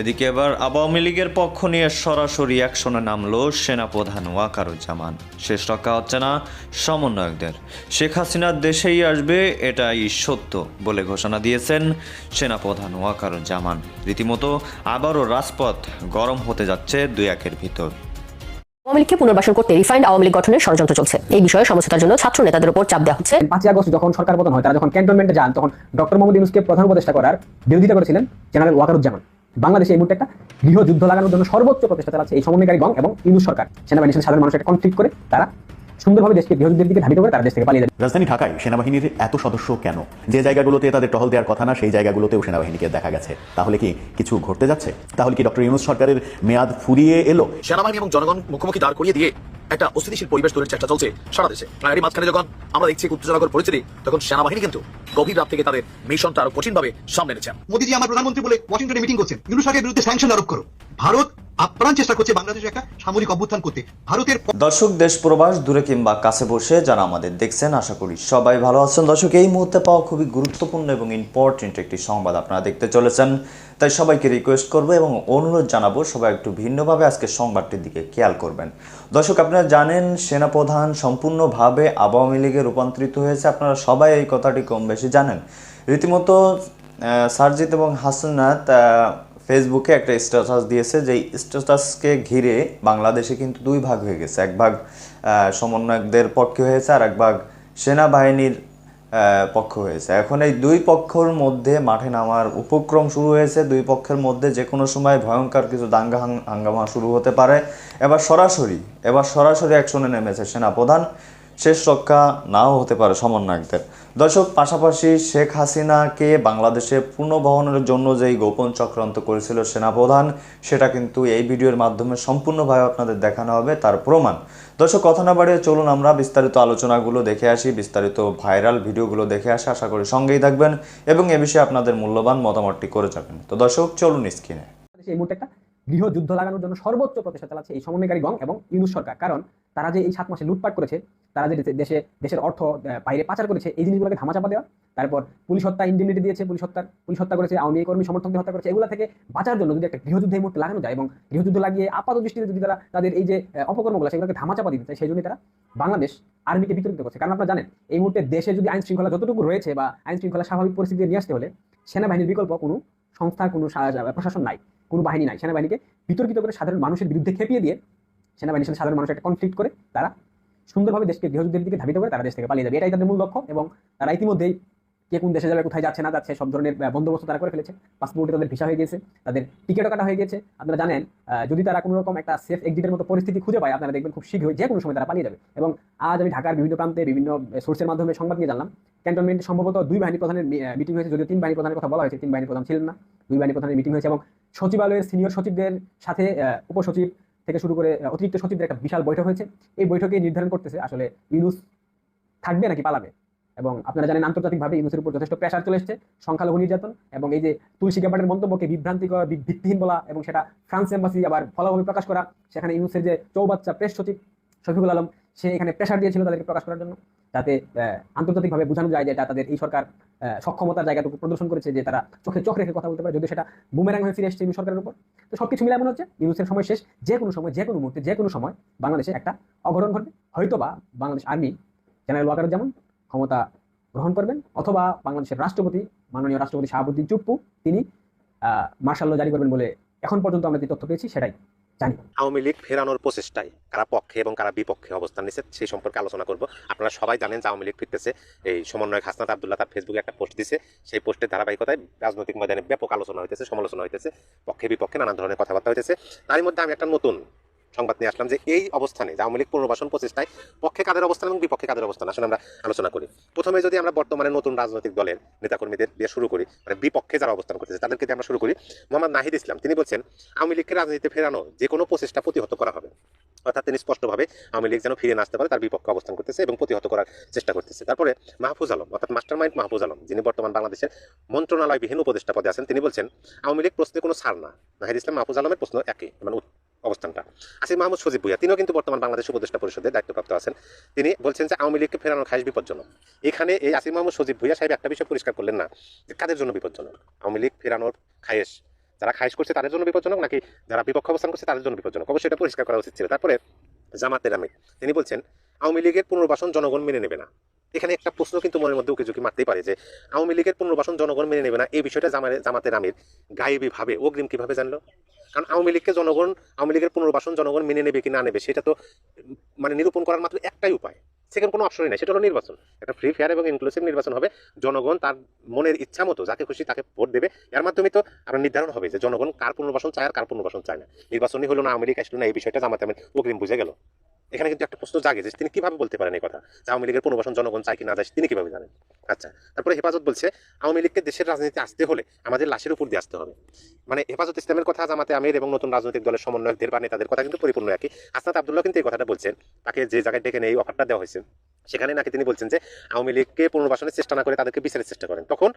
এদিকে এবার আওয়ামী লীগের পক্ষ নিয়ে সরাসরি অ্যাকশনে নামলো সেনাপ্রধান ওয়াকারুজ্জামান। শেষ রক্ষা হচ্ছে না সমন্বয়কদের। শেখ হাসিনার দেশেই আসবে এটাই সত্য বলে ঘোষণা দিয়েছেন সেনাপ্রধান ওয়াকারুজ্জামান। রীতিমতো আবারও রাজপথ গরম হতে যাচ্ছে দুই একের ভিতর। আওয়ামী লীগকে পুনর্বাসন করতে রিফাইন্ড আওয়ামী লীগ গঠনের ষড়যন্ত্র চলছে। এই বিষয়ে সমঝোতার জন্য ছাত্র নেতাদের উপর চাপ দেওয়া হচ্ছে। পাঁচই আগস্ট যখন সরকার পতন হয় তারা যখন ক্যান্টনমেন্টে যান তখন ডক্টর মোহাম্মদ ইউনুসকে প্রধান উপদেষ্টা করার বিরোধিতা করেছিলেন জেনারেল ওয়াকারুজ্জামান। বাংলাদেশে এই মুহূর্তে একটা গৃহযুদ্ধ লাগানোর জন্য সর্বোচ্চ প্রচেষ্টা চালাচ্ছে এই সমন্বয়কারী গং এবং ইউনুস সরকার। সেনাবাহিনীর সাথে সাধারণ মানুষের একটা কনফ্লিক্ট করে তারা সুন্দরভাবে দেশকে গৃহযুদ্ধের দিকে ধাবিত করে তারা দেশ থেকে পালিয়ে যাবে রাজধানী ঢাকায় সেনাবাহিনীর এত সদস্য কেন? যে জায়গাগুলোতে তাদের টহল দেওয়ার কথা না সেই জায়গাগুলোতেও সেনাবাহিনীকে দেখা গেছে। তাহলে কি কিছু ঘটতে যাচ্ছে? তাহলে কি ডক্টর ইউনুস সরকারের মেয়াদ ফুরিয়ে এলো? সেনাবাহিনী এবং জনগণ মুখোমুখি দাঁড় করিয়ে দিয়ে একটা অস্থিতিশীল পরিবেশ তৈরির চেষ্টা চলছে সারা দেশে। আর এরই মাঝখানে যখন আমরা দেখছি উত্তেজনাকর পরিস্থিতি তখন সেনাবাহিনী কিন্তু গভীর রাত থেকে তাদের মিশনটা আরও কঠিনভাবে সামনে এনেছেন মোদীজি আমার প্রধানমন্ত্রী বলে ওয়াশিংটনে মিটিং করছেন। ইউনুস বিরুদ্ধে স্যাংশন আরোপ করো। ভারত আপ্রাণ চেষ্টা করছে বাংলাদেশে একটা সামরিক অভ্যুত্থান করতে। ভারতের দর্শক দেশ প্রবাস দূরে কিংবা কাছে বসে যারা আমাদের দেখছেন আশা করি সবাই ভালো আছেন। দর্শক এই মুহূর্তে পাওয়া খুবই গুরুত্বপূর্ণ এবং ইম্পর্টেন্ট একটি সংবাদ আপনারা দেখতে চলেছেন। তাই সবাইকে রিকোয়েস্ট করব এবং অনুরোধ জানাব সবাই একটু ভিন্নভাবে আজকে সংবাদটির দিকে খেয়াল করবেন। দর্শক, আপনারা জানেন, সেনাপ্রধান সম্পূর্ণভাবে আওয়ামী লীগে রূপান্তরিত হয়েছে। আপনারা সবাই এই কথাটি কম বেশি জানেন। রীতিমতো সারজিৎ এবং হাসনাত ফেসবুকে একটা স্ট্যাটাস দিয়েছে যে স্ট্যাটাসকে ঘিরে বাংলাদেশে কিন্তু দুই ভাগ হয়ে গেছে। এক ভাগ সমন্বয়কদের পক্ষে হয়েছে আর এক ভাগ সেনাবাহিনীর পক্ষ হয়েছে। এখন এই দুই পক্ষের মধ্যে মাঠে নামার উপক্রম শুরু হয়েছে। দুই পক্ষের মধ্যে যে কোনো সময় ভয়ঙ্কর কিছু দাঙ্গা হাঙ্গামা শুরু হতে পারে। এবার সরাসরি এবার সরাসরি অ্যাকশনে নেমেছে সেনাপ্রধান। শেষ রক্ষা নাও হতে পারে সমন্বয়কদের। দর্শক, পাশাপাশি শেখ হাসিনাকে বাংলাদেশে পুনর্বহনের জন্য যেই গোপন চক্রান্ত করেছিল সেনাপ্রধান, সেটা কিন্তু এই ভিডিওর মাধ্যমে সম্পূর্ণভাবে আপনাদের দেখানো হবে। তার প্রমাণ দর্শক, কথা না বাড়িয়ে চলুন আমরা বিস্তারিত আলোচনাগুলো দেখে আসি, বিস্তারিত ভাইরাল ভিডিওগুলো দেখে আসি। আশা করি সঙ্গেই থাকবেন এবং এ বিষয়ে আপনাদের মূল্যবান মতামতটি করে যাবেন তো দর্শক, চলুন স্ক্রিনে। এই মুহূর্তে একটা গৃহযুদ্ধ লাগানোর জন্য সর্বোচ্চ প্রচেষ্টা চালাচ্ছে এই সমন্বয়কারী গং এবং ইউনুস সরকার। কারণ তারা যে এই সাত মাসে লুটপাট করেছে, তারা যে দেশে- দেশে দেশের অর্থ বাইরে পাচার করেছে, এই জিনিসগুলোকে ধামাচাপা দেওয়া, তারপর পুলিশ হত্যা ইন্ডিমিনিটি দিয়েছে পুলিশ হত্যার পুলিশ হত্যা করেছে, আওয়ামী কর্মী, সমর্থকদের হত্যা করেছে, এগুলো থেকে বাঁচার জন্য যদি একটা গৃহযুদ্ধ এই মুহূর্তে লাগানো যায় এবং গৃহযুদ্ধ লাগিয়ে আপাত দৃষ্টিতে যদি তারা তাদের এই যে অপকর্মগুলো সেগুলোকে ধামাচাপা দিতে চায়, সেই জন্য তারা বাংলাদেশ আর্মিকে বিতরিত করছে। কারণ আপনারা জানেন, এই মুহূর্তে দেশে যদি আইন শৃঙ্খলা যতটুকু রয়েছে বা আইন শৃঙ্খলা স্বাভাবিক পরিস্থিতি নিয়ে আসতে হলে সেনাবাহিনীর বিকল্প কোনো সংস্থার কোনো প্রশাসন নাই। কোনো বাহিনী নাই। সেনাবাহিনীকে বিতর্কিত করে সাধারণ মানুষের বিরুদ্ধে খেপিয়ে দিয়ে সেনাবাহিনীর সাথে সাধারণ মানুষ একটা কনফ্লিক্ট করে তারা সুন্দরভাবে দেশকে গৃহযুদ্ধের দিকে ধাবিত করে তারা দেশ থেকে পালিয়ে যাবে। এটাই তাদের মূল লক্ষ্য এবং তারা ইতিমধ্যেই কে কোন দেশে যাবে, কোথায় যাচ্ছে, না যাচ্ছে, সব ধরনের বন্দোবস্ত তারা করে ফেলেছে। পাসপোর্টে তাদের ভিসা হয়ে গেছে তাদের টিকিটও কাটা হয়ে গেছে আপনারা জানেন যদি তারা কোনো রকম একটা সেফ এক্সিটের মতো পরিস্থিতি খুঁজে পায়, আপনারা দেখবেন খুব শীঘ্রই যে কোনো সময় তারা পালিয়ে যাবে। এবং আজ আমি ঢাকার বিভিন্ন প্রান্তে বিভিন্ন সোর্সের মাধ্যমে সংবাদ নিয়ে জানলাম, ক্যান্টনমেন্টে সম্ভবত দুই বাহিনী প্রধানের মিটিং হয়েছে, যদিও তিন বাহিনী প্রধানের কথা বলা হয়েছে, তিন বাহিনী প্রধান ছিলেন না। দুই বাহিনী প্রধানের মিটিং হয়েছে এবং সচিবালয়ের সিনিয়র সচিবদের সাথে উপসচিব থেকে শুরু করে অতিরিক্ত সচিবদের একটা বিশাল বৈঠক হয়েছে। এই বৈঠকে নির্ধারণ করতেছে, আসলে ইউনুস থাকবে নাকি পালাবে? এবং আপনারা জানেন আন্তর্জাতিকভাবে ইউনুসের উপর যথেষ্ট প্রেশার চলে এসেছে, সংখ্যালঘু নির্যাতন এবং এই যে তুলসী গ্যাবার্ডের মন্তব্যকে বিভ্রান্তিকর ভিত্তিহীন বলা এবং সেটা ফ্রান্স এম্বাসি আবার ফলাভাবে প্রকাশ করা, সেখানে ইউনুসের যে চৌবাচ্চা প্রেস সচিব শফিকুল আলম, সে এখানে প্রেশার দিয়েছিল তাদেরকে প্রকাশ করার জন্য, যাতে আন্তর্জাতিকভাবে বোঝানো যায় যে তাদের এই সরকার সক্ষমতার জায়গাটুকু প্রদর্শন করেছে যে তারা চোখে চোখ রেখে কথা বলতে পারে, যদি সেটা বুমেরাং হয়ে ফিরে এসেছে ইউনুস সরকারের উপর। তো সবকিছু মিলে এমন হচ্ছে, ইউনুসের সময় শেষ, যে কোনো সময়, যে কোনো মুহূর্তে, যে কোনো সময় বাংলাদেশে একটা অঘটন ঘটবে। হয়তো বা বাংলাদেশ আর্মি জেনারেল ওয়াকারুজ্জামান ক্ষমতা গ্রহণ করবেন অথবা বাংলাদেশের রাষ্ট্রপতি, মাননীয় রাষ্ট্রপতি শাহাবুদ্দিন চুপ্পু, তিনি মার্শাল ল জারি করবেন বলে এখন পর্যন্ত আমরা যে তথ্য পেয়েছি সেটাই জানি। আওয়ামী লীগ ফেরানোর প্রচেষ্টায় কারা পক্ষে এবং কারা বিপক্ষে অবস্থান নিচ্ছে সেই সম্পর্কে আলোচনা করব। আপনারা সবাই জানেন যে আওয়ামী লীগ ফিরতেছে। এই সমন্বয়ক হাসনাত আবদুল্লাহ তার ফেসবুকে একটা পোস্ট দিছে। সেই পোস্টের ধারাবাহিকতায় রাজনৈতিক ময়দানে ব্যাপক আলোচনা হইতেছে, সমালোচনা হইতেছে পক্ষে বিপক্ষে নানান ধরনের কথাবার্তা হইতেছে। তারই মধ্যে আমি একটা নতুন সংবাদ নিয়ে আসলাম যে এই অবস্থানে যে আওয়ামী লীগ পুনর্বাসন প্রচেষ্টায় পক্ষে কাদের অবস্থান এবং বিপক্ষে কাদের অবস্থান আসলে আমরা আলোচনা করি। প্রথমে যদি আমরা বর্তমানে নতুন রাজনৈতিক দলের নেতাকর্মীদের দিয়ে শুরু করি মানে বিপক্ষে যারা অবস্থান করতেছে, তাদেরকে আমরা শুরু করি। মোহাম্মদ নাহিদ ইসলাম, তিনি বলছেন, আওয়ামী লীগকে রাজনীতিতে ফেরানো যে কোনো প্রচেষ্টা প্রতিহত করা হবে। অর্থাৎ তিনি স্পষ্টভাবে আওয়ামী লীগ যেন ফিরে আসতে পারে, তার বিপক্ষে অবস্থান করতেছে এবং প্রতিহত করার চেষ্টা করতেছে। তারপরে মাহফুজ আলম, অর্থাৎ মাস্টার মাইন্ড মাহফুজ আলম, যিনি বর্তমান বাংলাদেশের মন্ত্রণালয়বিহীন উপদেষ্টা পদে আছেন, তিনি বলছেন, আওয়ামী লীগ প্রশ্নে কোনো ছাড় না। নাহিদ ইসলাম, মাহফুজ আলমের প্রশ্ন একই মানে অবস্থানটা। আসিফ মাহমুদ সজিব ভুইয়া, তিনিও কিন্তু বর্তমান বাংলাদেশ উপদেষ্টা পরিষদের দায়িত্বপ্রাপ্ত আছেন। তিনি বলছেন যে আওয়ামী লীগকে ফেরানোর খাস বিপজ্জনক। এখানে এই আসিফ মাহমুদ সজিব ভুইয়া সাহেব একটা বিষয় পরিষ্কার করলেন না, যে কাদের জন্য বিপজ্জনক? আওয়ামী লীগ ফেরানোর খায়েশ, যারা খারিজ করছে তাদের জন্য বিপজ্জনক নাকি যারা বিপক্ষ অবস্থান করছে তাদের জন্য বিপজ্জনক? অবশ্যই এটা পরিষ্কার করা উচিত ছিল। তারপরে জামাতের আমির তিনি বলছেন, আওয়ামী লীগের পুনর্বাসন জনগণ মেনে নেবে না। এখানে একটা প্রশ্ন কিন্তু মনের মধ্যে উকি ঝুঁকি মারতেই পারে যে আওয়ামী লীগের পুনর্বাসন জনগণ মেনে নেবে না। এই বিষয়টা জামাতে জামাতের আমির গায়েবী ভাবে অগ্রিম কীভাবে জানলো? কারণ আওয়ামী লীগকে জনগণ, আওয়ামী লীগের পুনর্বাসন জনগণ মেনে নেবে কি না নেবে, সেটা তো মানে নিরূপণ করার মাত্র একটাই উপায়। সেখানে কোনো অপশনই নাই, সেটা হলো নির্বাচন। একটা ফ্রি ফেয়ার এবং ইনক্লুসিভ নির্বাচন হবে, জনগণ তার মনের ইচ্ছা মতো যাকে খুশি তাকে ভোট দেবে। এর মাধ্যমে তো আপনার নির্ধারণ হবে যে জনগণ কার পুনর্বাসন চায় আর কার পুনর্বাসন চায় না। নির্বাচনই হলো না আওয়ামী লীগ, আসলো না এই বিষয়টা জামাতে আমি অগ্রিম বুঝে গেল। এখানে কিন্তু একটা প্রশ্ন জাগে যে তিনি কীভাবে বলতে পারেন এই কথা? যে আওয়ামী লীগের পুনর্বাসন জনগণ চায় কি না যায় তিনি কীভাবে জানেন? আচ্ছা তারপরে হেফাজত বলছে, আওয়ামী লীগকে দেশের রাজনীতি আসতে হলে আমাদের লাশের উপর দিয়ে আসতে হবে। মানে হেফাজত ইসলামের কথা জামাতে আমির এবং নতুন রাজনৈতিক দলের সমন্বয়কদের বা নেতাদের কথা কিন্তু পরিপূর্ণ একই। আসনাদ আবদুল্লাহ কিন্তু এই কথাটা বলছেন, তাকে যে জায়গায় ডেকে নিয়ে এই অফারটা দেওয়া হয়েছে। সেখানে নাকি তিনি বলছেন যে, আওয়ামী লীগকে পুনর্বাসনের চেষ্টা না করে তাদেরকে বিচারের চেষ্টা করেন। তখন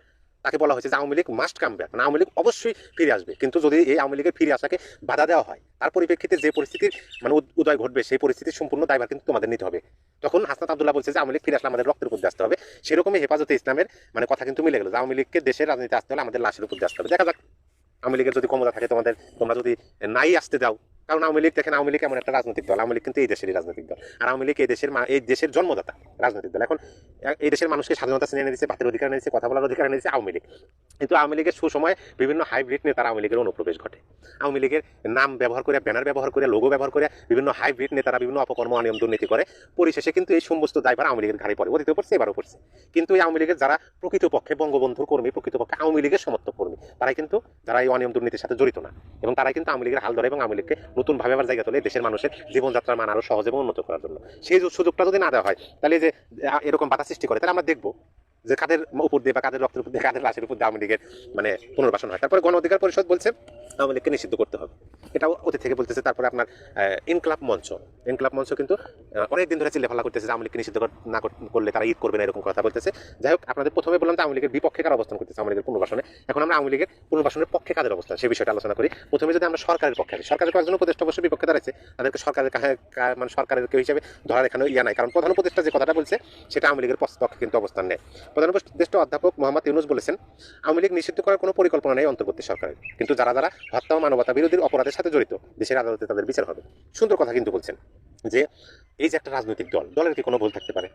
তাকে বলা হয়েছে যে Awami League must come back মানে আওয়ামী লীগ অবশ্যই ফিরে আসবে। কিন্তু যদি এই আওয়ামী লীগের ফিরে আসাকে বাধা দেওয়া হয়, তার পরিপ্রেক্ষিতে যে পরিস্থিতির মানে উদ- উদয় ঘটবে, সেই পরিস্থিতির সম্পূর্ণ দায়ভার কিন্তু তোমাদের নিতে হবে। তখন হাসনাত আবদুল্লাহ বলছে যে আওয়ামী লীগ ফিরে আসলে আমাদের রক্তের উপর আসতে হবে। সেরকমই হেফাজতে ইসলামের মানে কথা কিন্তু মিলে গেল যে আওয়ামী লীগকে দেশের রাজনীতি আসতে হলে আমাদের লাশের উপর আসতে হবে। দেখা যাক, আওয়ামী লীগের যদি ক্ষমতা থাকে তোমাদের, তোমরা যদি নাই আসতে দাও কারণ আওয়ামী লীগ দেখেন, আওয়ামী লীগ এমন একটা রাজনৈতিক দল। আওয়ামী লীগ কিন্তু এই দেশেরই রাজনৈতিক দল। আর আওয়ামী লীগ এই দেশের এই দেশের জন্মদাতা, রাজনৈতিক দল। এখন এই দেশের মানুষকে স্বাধীনতা ছিনিয়ে দিচ্ছে বাতের অধিকার নিয়েছে কথা বলার অধিকার নিয়েছে আওয়ামী লীগ। কিন্তু আওয়ামী লীগের সুসময় বিভিন্ন হাইব্রিড নেতারা আওয়ামী লীগের অনুপ্রবেশ ঘটে। আওয়ামী লীগের নাম ব্যবহার করে ব্যানার ব্যবহার করে লোগো ব্যবহার করে বিভিন্ন হাইব্রিড নেতারা বিভিন্ন অপকর্ম, অনিয়ম দুর্নীতি করে। পরিশেষে কিন্তু এই সমস্ত দায়ভার আওয়ামী লীগের ঘাড়ে পড়ে। অতীতে পড়ছে, এবারও পড়ছে। কিন্তু এই আওয়ামী লীগের যারা প্রকৃতপক্ষে বঙ্গবন্ধুর কর্মী, প্রকৃতপক্ষে আওয়ামী লীগের সমর্থক কর্মী, তারাই কিন্তু, যারা এই অনিয়ম দুর্নীতির সাথে জড়িত না, এবং তারাই কিন্তু আওয়ামী লীগের হাল ধরে এবং আওয়ামী লীগকে নতুনভাবে আবার জায়গা তোলে দেশের মানুষের জীবনযাত্রার মান আরও সহজ এবং উন্নত করার জন্য। সেই সুযোগটা যদি না দেওয়া হয়, তাহলে যে এরকম বাধা সৃষ্টি করে, তাহলে আমরা দেখব। যে কাদের উপর দিয়ে বা কাদের রক্তের উপর দিয়ে কাদের লাশের উপর দিয়ে আওয়ামী লীগের মানে পুনর্বাসন হয়। তারপরে গণ অধিকার পরিষদ বলছে আওয়ামী লীগকে নিষিদ্ধ করতে হবে। এটাও অতীত থেকে বলতেছে তারপরে আপনার আহ, ইনকলাব মঞ্চ। ইনকলাব মঞ্চ কিন্তু অনেকদিন ধরে চিল্লাফাল্লা করতেছে যে আওয়ামী লীগকে নিষিদ্ধ না করলে তারা ঈদ করবে না এরকম কথা বলতেছে। যাই হোক আপনাদের প্রথমে বললাম যে আওয়ামী লীগের বিপক্ষে কার অবস্থান করতেছে আওয়ামী লীগের পুনর্বাসনে। এখন আমরা আওয়ামী লীগের পুনর্বাসনের পক্ষে কাদের অবস্থান সেই বিষয়টা আলোচনা করি। প্রথমে যদি আমরা সরকারের পক্ষে সরকারের কয়েকজন উপদেষ্টা অবশ্যই বিপক্ষে দাঁড়াচ্ছে তাদেরকে সরকারের মানে সরকারের কেউ হিসেবে ধরার এখানে ইয়া নাই। কারণ প্রধান উপদেষ্টা যে কথাটা বলছে সেটা আওয়ামী লীগের পক্ষে কিন্তু অবস্থান নেয় প্রধান অধ্যাপক মোহাম্মদ ইউনুস বলেছেন, আওয়ামী লীগ নিষিদ্ধ করার কোনো পরিকল্পনা নেই অন্তর্বর্তী সরকারের। কিন্তু যারা যারা হত্যা ও মানবতা বিরোধীর অপরাধের সাথে জড়িত, দেশের আদালতে তাদের বিচার হবে। সুন্দর কথা কিন্তু বলছেন যে, এই যে একটা রাজনৈতিক দল, দলের কি কোনো ভুল থাকতে পারে?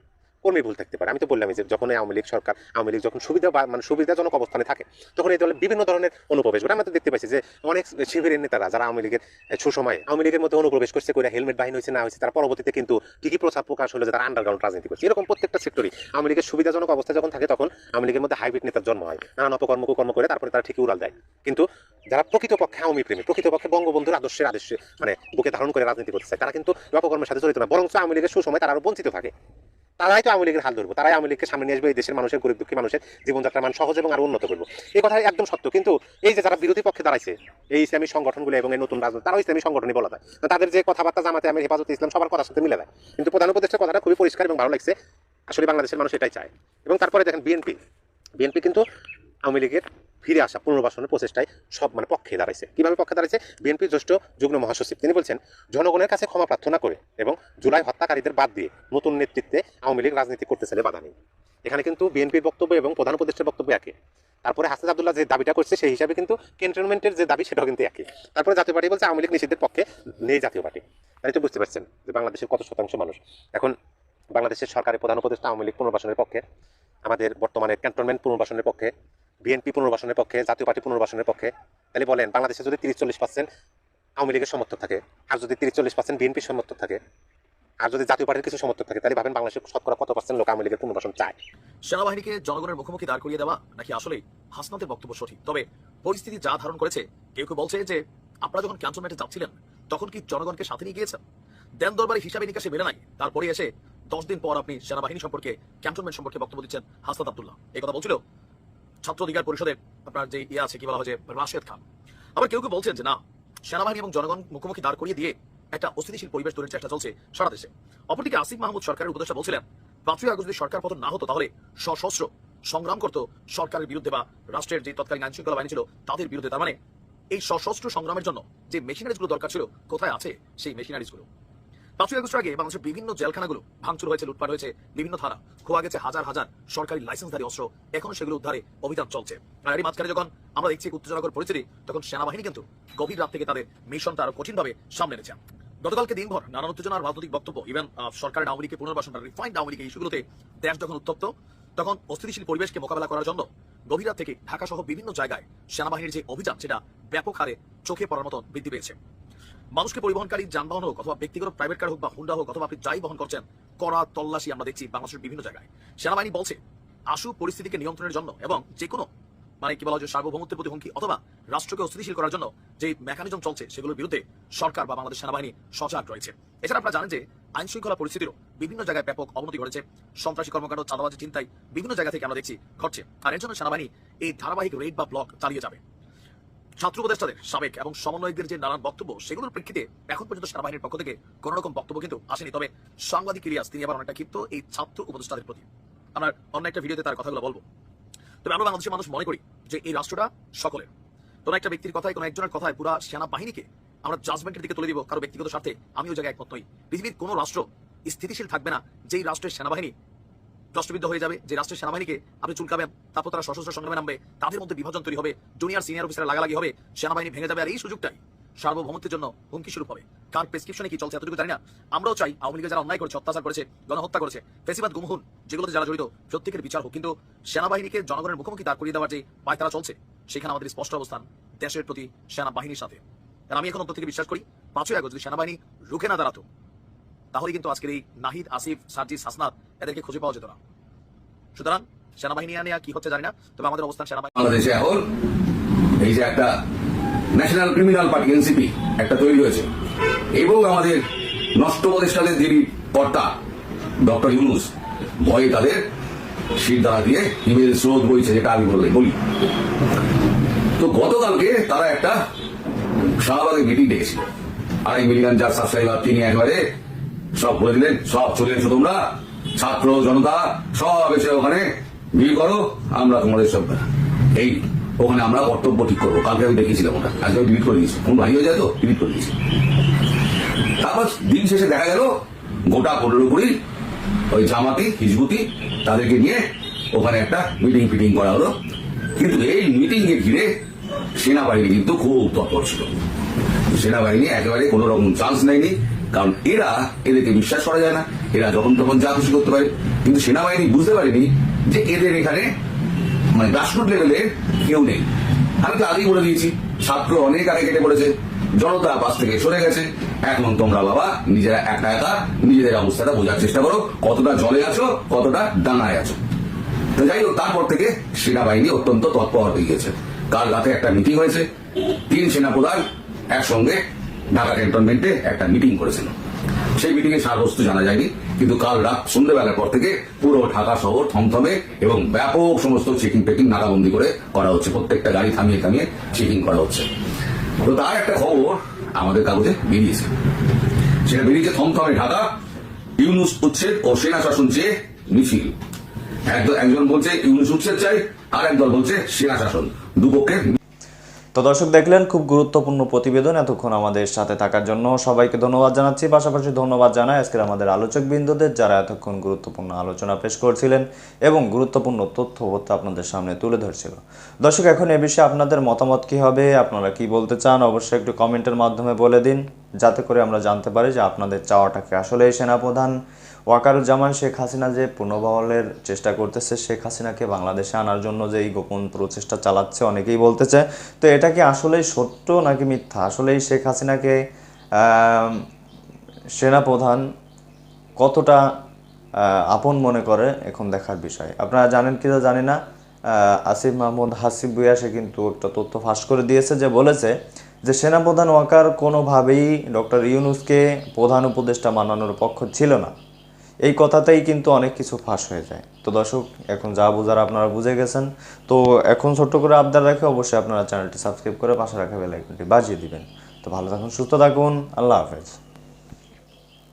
কর্মী ভুল থাকতে পারে। আমি তো বললাম যে যখন আওয়ামী লীগ সরকার, আওয়ামী লীগ যখন সুবিধা মানে সুবিধাজনক অবস্থানে থাকে, তখন এই দলে বিভিন্ন ধরনের অনুপ্রবেশ ঘটে। আমরা তো দেখতে পাচ্ছি যে অনেক শিবিরের নেতারা, যারা আওয়ামী লীগের সুসময়ে আওয়ামী লীগের মধ্যে অনুপ্রবেশ করছে করে হেলমেট বাহিনী হয়েছে না হয়েছে তার পরবর্তীতে কিন্তু ঠিকই প্রচার প্রকাশ হলো যে তারা আন্ডারগ্রাউন্ড রাজনীতি করছে। এরকম প্রত্যেকটা সেক্টরই আওয়ামী লীগের সুবিধাজনক অবস্থা যখন থাকে, তখন আওয়ামী লীগের মধ্যে হাইব্রিড নেতার জন্ম হয়। নানান অপকর্ম কর্ম করে তারপরে তারা ঠিকই উড়াল দেয় কিন্তু যারা প্রকৃতপক্ষে আওয়ামী প্রেমী, প্রকৃতপক্ষে বঙ্গবন্ধুর আদর্শের আদর্শে মানে বুকে ধারণ করে রাজনীতি করতে চায় তারা কিন্তু অপকর্মের সাথে জড়িত না। বরং আওয়ামী লীগের সুসময় তারা আরও বঞ্চিত থাকে। তারাই তো আওয়ামী লীগের হাল ধরবো, তারাই আওয়ামী লীগকে সামনে নিয়ে আসবে, এই দেশের মানুষের, গরিব দুঃখী মানুষের জীবনযাত্রার মান সহজ এবং আরও উন্নত করব। এই কথা একদম সত্য। কিন্তু এই যে যারা বিরোধী পক্ষে দাঁড়াইছে, এই ইসলামী সংগঠনগুলো এবং এই নতুন রাজনীতি তারাও ইসলামী সংগঠনই বলা যায়। তাদের যে কথাবার্তা জামাতে আমি হেফাজত ইসলাম, সবার কথার সাথে মিলে যায়। কিন্তু প্রধান উপদেষ্টার কথাটা খুবই পরিষ্কার এবং ভালো লাগছে। আসলে বাংলাদেশের মানুষ এটাই চায়। এবং তারপরে দেখেন বিএনপি। বিএনপি কিন্তু আওয়ামী লীগের ফিরে আসা পুনর্বাসনের প্রচেষ্টায় সব মানে পক্ষে দাঁড়াইছে। কীভাবে পক্ষে দাঁড়াইছে? বিএনপি জ্যেষ্ঠ যুগ্ম মহাসচিব, তিনি বলছেন, জনগণের কাছে ক্ষমা প্রার্থনা করে এবং জুলাই হত্যাকারীদের বাদ দিয়ে নতুন নেতৃত্বে আওয়ামী লীগ রাজনীতি করতে চাইলে বাধা নেই। এখানে কিন্তু বিএনপির বক্তব্য এবং প্রধান উপদেষ্টার বক্তব্য একে। তারপরে হাসান আব্দুল্লাহ যে দাবিটা করছে, সেই হিসাবে কিন্তু ক্যান্টনমেন্টের যে দাবি, সেটাও কিন্তু একই তারপরে জাতীয় পার্টি বলছে, আওয়ামী লীগ নিষিদ্ধের পক্ষে নেই জাতীয় পার্টি। তাই তো বুঝতে পারছেন যে বাংলাদেশের কত শতাংশ মানুষ। এখন বাংলাদেশের সরকারের প্রধান উপদেষ্টা আওয়ামী লীগ পুনর্বাসনের পক্ষে, আমাদের বর্তমানে ক্যান্টনমেন্ট পুনর্বাসনের পক্ষে বিএনপি পুনর্বাসনের পক্ষে, জাতীয় পার্টি পুনর্বাসনের পক্ষে, তাহলে বলেন বাংলাদেশে যদি তিরিশ চল্লিশ পার্সেন্ট আওয়ামী লীগের সমর্থক থাকে, আর যদি তিরিশ চল্লিশ পার্সেন্ট বিএনপির সমর্থক থাকে, আর যদি জাতীয় পার্টির কিছু সমর্থক থাকে, তাহলে ভাবেন বাংলাদেশের শতকরা কত পার্সেন্ট লোক আওয়ামী লীগের পুনর্বাসন চায়? সেনাবাহিনীকে জনগণের মুখোমুখি দাঁড় করিয়ে দেওয়া নাকি আসলে হাসনাতের বক্তব্য সঠিক? তবে পরিস্থিতি যা ধারণ করেছে, কেউ কেউ বলছে যে, আপনারা যখন ক্যান্টনমেন্টে যাচ্ছিলেন, তখন কি জনগণকে সাথে নিয়ে গিয়েছেন? দেন দরবারে হিসাবে নিকাশে মেলে নাই তারপরে এসে দশ দিন পর আপনি সেনাবাহিনী সম্পর্কে, ক্যান্টনমেন্ট সম্পর্কে বক্তব্য দিচ্ছেন হাসনাত আব্দুল্লাহ। এই কথা বলছিল ছাত্র অধিকার পরিষদের আপনার যে ইয়ে আছে, কি বলা হয় যে, রাশেদ খান। আবার কেউ কেউ বলছেন যে, না, সেনাবাহিনী এবং জনগণ মুখোমুখি দাঁড় করিয়ে দিয়ে একটা অস্থিতিশীল পরিবেশ তৈরির চেষ্টা চলছে সারা দেশে। অপরদিকে আসিফ মাহমুদ সরকারের উপদেষ্টা বলছিলেন পাঁচই আগস্ট যদি সরকার পতন না হতো তাহলে সশস্ত্র সংগ্রাম করতো সরকারের বিরুদ্ধে বা রাষ্ট্রের যে তৎকালীন আইন শৃঙ্খলা বাহিনী ছিল তাদের বিরুদ্ধে। তার মানে এই সশস্ত্র সংগ্রামের জন্য যে মেশিনারিজগুলো দরকার ছিল, কোথায় আছে সেই মেশিনারিজগুলো? পাঁচই আগস্ট আগে বাংলাদেশের বিভিন্ন জেলখানাগুলো ভাঙচুর হয়েছে, লুটপাট হয়েছে, বিভিন্ন থানা খোয়া গেছে, হাজার হাজার সরকারি লাইসেন্সধারী অস্ত্র এখনও সেগুলো উদ্ধারে অভিযান চলছে। আর এরই মাঝখানে যখন আমরা দেখছি উত্তেজনকর পরিস্থিতি, তখন সেনাবাহিনী কিন্তু গভীর রাত থেকে তাদের মিশনটা আরও কঠিনভাবে সামনে এনেছে গতকালকে দিনভর নানান উত্তেজনার রাজনৈতিক বক্তব্য ইভেন সরকারের আওয়ামী লীগের পুনর্বাসন রিফাইন্ড আওয়ামী লীগের ইস্যুগুলোতে দেশ যখন উত্তপ্ত, তখন অস্থিতিশীল পরিবেশকে মোকাবেলা করার জন্য গভীর রাত থেকে ঢাকা সহ বিভিন্ন জায়গায় সেনাবাহিনীর যে অভিযান, সেটা ব্যাপক হারে চোখে পড়ার মতন বৃদ্ধি পেয়েছে। মানুষকে পরিবহনকারী, যানবাহন হোক অথবা ব্যক্তিগত প্রাইভেট কার হোক বা হুন্ডা হোক অথবা আপনি যাই বহন করছেন, কড়া তল্লাশি আমরা দেখছি বাংলাদেশের বিভিন্ন জায়গায়। সেনাবাহিনী বলছে, আশু পরিস্থিতিকে নিয়ন্ত্রণের জন্য এবং যে কোনো মানে কি বলা হয় সার্বভৌমত্বের প্রতি হুমকি অথবা রাষ্ট্রকে অস্থিতিশীল করার জন্য যে মেকানিজম চলছে সেগুলোর বিরুদ্ধে সরকার বা বাংলাদেশ সেনাবাহিনী সজাগ রয়েছে। এছাড়া আপনারা জানেন যে আইন শৃঙ্খলা পরিস্থিতিরও বিভিন্ন জায়গায় ব্যাপক অবনতি ঘটেছে। সন্ত্রাসী কর্মকাণ্ড, চাঁদাবাজি চিন্তায় বিভিন্ন জায়গা থেকে আমরা দেখছি ঘটছে। আর এর জন্য সেনাবাহিনী এই ধারাবাহিক রেড বা ব্লক চালিয়ে যাবে। ছাত্র উপদেষ্টাদের সাবেক এবং সমন্বয়কদের যে নানান বক্তব্য, সেগুলোর প্রেক্ষিতে এখন পর্যন্ত সেনাবাহিনীর পক্ষ থেকে কোন রকম বক্তব্য কিন্তু আসেনি। তবে সাংবাদিক ইলিয়াস, তিনি আবার অনেকটা ক্ষিপ্ত এই ছাত্র উপদেষ্টাদের প্রতি। আমরা অন্য একটা ভিডিওতে তার কথাগুলো বলব। তবে আমরা বাংলাদেশের মানুষ মনে করি যে এই রাষ্ট্রটা সকলের। কোন একটা ব্যক্তির কথায়, কোনো একজনের কথায় পুরা সেনাবাহিনীকে আমরা জাজমেন্টের দিকে তুলে দিব কারও ব্যক্তিগত স্বার্থে আমি ওই জায়গায় একমত নই। পৃথিবীর কোনো রাষ্ট্র স্থিতিশীল থাকবে না যেই রাষ্ট্রের সেনাবাহিনী রাষ্ট্রবিদ্ধ হয়ে যাবে, যে রাষ্ট্রের সেনাবাহিনীকে আপনি চুলকাবেন, তারপর তারা সশস্ত্র সংগ্রামে নামবে, তাদের মধ্যে বিভাজন তৈরি হবে জুনিয়র সিনিয়র অফিসার লাগালাগি হবে, সেনাবাহিনী ভেঙে যাবে, আর এই সুযোগটাই সার্বভৌমত্বের জন্য হুমকি শুরু হবে। কার প্রেসক্রিপশনে কি চলছে এতটুকু জানি না। আমরাও চাই আওয়ামী লীগের যারা অন্যায় করেছে, অত্যাচার করেছে, গণহত্যা করেছে, ফেসিবাদ গুমহুন যেগুলোতে যারা জড়িত, প্রত্যেকের বিচার হোক, কিন্তু সেনাবাহিনীকে জনগণের মুখোমুখি দাঁড় করিয়ে দেওয়ার যে পায়তারা চলছে, সেখানে আমাদের স্পষ্ট অবস্থান, দেশের প্রতি সেনাবাহিনীর সাথে। আর আমি এখন অন্তর থেকে বিশ্বাস করি, পাঁচই আগস্ট যদি সেনাবাহিনী রুখে না দাঁড়াতো তাহলে কিন্তু আজকের এই নাহিদ, আসিফ সার্জিস হাসনাত এদেরকে খুঁজে পাওয়া যেত না। সুতরাং সেনাবাহিনী নিয়ে কি হচ্ছে জানি না, তবে আমাদের অবস্থান সেনাবাহিনী বাংলাদেশে এখন এই যে একটা ন্যাশনাল ক্রিমিনাল পার্টি এনসিপি একটা তৈরি হয়েছে। এবং আমাদের নষ্ট প্রতিষ্ঠানের যিনি কর্তা, ডক্টর ইউনুস, ভয়ে তাদের শিরদাঁড়া দিয়ে ইমেল স্রোত বইছে, যেটা আমি বললে বলি। তো গতকালকে তারা একটা শাহবাগে মিটিং ডেকেছিল। আড়াই মিলিয়ন যার সাবস্ক্রাইবার তিনি একবারে সব বলে দিলেন, সব চলে এসো তোমরা। ছাত্র, জনতা, সব এসে ওখানে ভিড় করো, আমরা তোমাদের সব এই, ওখানে আমরা কর্তব্য ঠিক করব। কালকে আমি দেখেছিলাম ওটা। আজকে আমি ডিলিট করে দিয়েছি। ফোন ভারী হয়ে যায় তো? ডিলিট করে দিয়েছি। তারপর দিন শেষে দেখা গেল, গোটা পনেরো ওই জামাতি, হিজবুতি, তাদেরকে নিয়ে ওখানে একটা মিটিং ফিটিং করা হলো। কিন্তু এই মিটিং কে ঘিরে সেনাবাহিনী কিন্তু খুব তৎপর ছিল। সেনাবাহিনী একেবারে কোনো রকম চান্স নেয়নি। কারণ এরা এদেরকে বিশ্বাস করা যায় না। এরা যখন তখন যা খুশি করতে পারে। কিন্তু সেনাবাহিনী বুঝতে পারেনি যে এদের এখানে মানে গ্রাসরুট লেভেলে কেউ নেই। আমি তো আগেই বলে দিয়েছি, ছাত্র অনেক আগে কেটে পড়েছে। জনতা পাশ থেকে সরে গেছে। এখন তোমরা বাবা, নিজেরা একা একা নিজেদের অবস্থাটা বোঝার চেষ্টা করো। কতটা জলে আছো, কতটা ডানায় আছো। তো যাই হোক, তারপর থেকে সেনাবাহিনী অত্যন্ত তৎপর হয়ে গিয়েছে। কাল রাতে একটা মিটিং হয়েছে। তিন সেনাপ্রধান একসঙ্গে ঢাকা ক্যান্টনমেন্টে একটা মিটিং করেছিল। সেই মিটিং এ সারবস্তু জানা যায়নি, কিন্তু কাল রাত সন্ধ্যেবেলার পর থেকে পুরো ঢাকা শহর থমথমে এবং ব্যাপক সমস্ত চেকিং টেকিং নাকাবন্দি করে করা হচ্ছে। প্রত্যেকটা গাড়ি থামিয়ে থামিয়ে চেকিং করা হচ্ছে। তো তার একটা খবর আমাদের কাগজে বেরিয়েছে। সেটা বেরিয়েছে থমথমে ঢাকা, ইউনুস উচ্ছেদ ও সেনা শাসন চেয়ে মিছিল। একজন বলছে ইউনুস উচ্ছেদ চাই আর একদল বলছে সেনা শাসন। দুপক্ষের তো দর্শক দেখলেন, খুব গুরুত্বপূর্ণ প্রতিবেদন এতক্ষণ আমাদের সাথে থাকার জন্য। সবাইকে ধন্যবাদ জানাচ্ছি। পাশাপাশি ধন্যবাদ জানাই আজকের আমাদের আলোচক বিন্দুদের, যারা এতক্ষণ গুরুত্বপূর্ণ আলোচনা পেশ করছিলেন এবং গুরুত্বপূর্ণ তথ্য হতে আপনাদের সামনে তুলে ধরছিল। দর্শক, এখন এ বিষয়ে আপনাদের মতামত কি হবে, আপনারা কি বলতে চান, অবশ্যই একটু কমেন্টের মাধ্যমে বলে দিন। যাতে করে আমরা জানতে পারি যে আপনাদের চাওয়াটাকে আসলে সেনাপ্রধান। ওয়াকারুজ্জামান শেখ হাসিনা যে পুনর্বহলের চেষ্টা করতেছে, শেখ হাসিনাকে বাংলাদেশে আনার জন্য যে এই গোপন প্রচেষ্টা চালাচ্ছে, অনেকেই বলতেছে। তো এটা কি আসলেই সত্য নাকি মিথ্যা? আসলেই শেখ হাসিনাকে সেনাপ্রধান কতটা আপন মনে করে এখন দেখার বিষয়। আপনারা জানেন কি জানি না। আসিফ মাহমুদ হাসিব বুয়া সে কিন্তু একটা তথ্য ফাঁস করে দিয়েছে যে বলেছে যে সেনাপ্রধান ওয়াকার কোনোভাবেই ডক্টর ইউনুসকে প্রধান উপদেষ্টা মানানোর পক্ষ ছিল না। এই কথাতেই কিন্তু অনেক কিছু ফাঁস হয়ে যায়। তো দর্শক, এখন যা বোঝার আপনারা বুঝে গেছেন। তো এখন ছোট্ট করে আবদার রাখে, অবশ্যই আপনারা চ্যানেলটি সাবস্ক্রাইব করে পাশে রাখা বেলাইকনটি বাজিয়ে দিবেন। তো ভালো থাকুন, সুস্থ থাকুন, আল্লাহ হাফেজ।